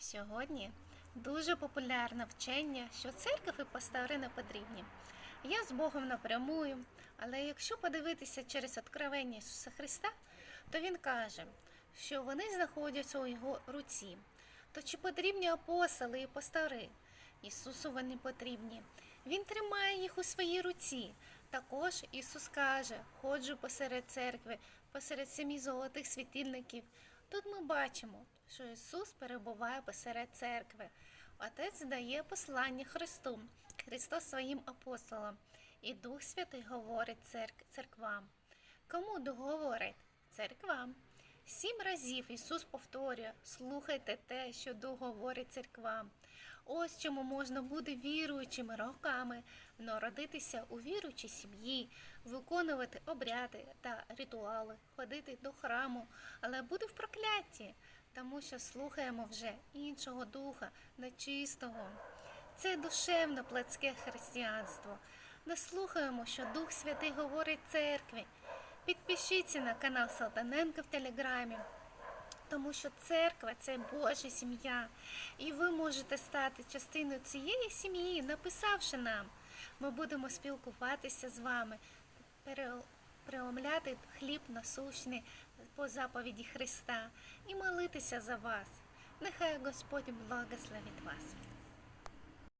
Сьогодні дуже популярне вчення, що церкви і пастори не потрібні. Я з Богом напрямую, але якщо подивитися через откровення Ісуса Христа, то Він каже, що вони знаходяться у Його руці. То чи потрібні апостоли і пастори? Ісусу вони потрібні. Він тримає їх у своїй руці. Також Ісус каже: ходжу посеред церкви, посеред семи золотих світильників. Тут ми бачимо, що Ісус перебуває посеред церкви. Отець дає послання Христу, Христос своїм апостолам, і Дух Святий говорить церк- церквам. Кому Дух говорить? Церквам. Сім разів Ісус повторює: слухайте те, що Дух говорить церквам. Ось чому можна бути віруючими роками, народитися у віруючій сім'ї, виконувати обряди та ритуали, ходити до храму, але бути в прокляті, тому що слухаємо вже іншого духа, нечистого. Це душевно плотське християнство. Не слухаємо, що Дух Святий говорить церкві. Підпишіться на канал Салтаненко в Телеграмі, тому що церква це Божа сім'я, і ви можете стати частиною цієї сім'ї, написавши нам. Ми будемо спілкуватися з вами, пере- преломляти хліб насущний по заповіді Христа і молитися за вас. Нехай Господь благословить вас.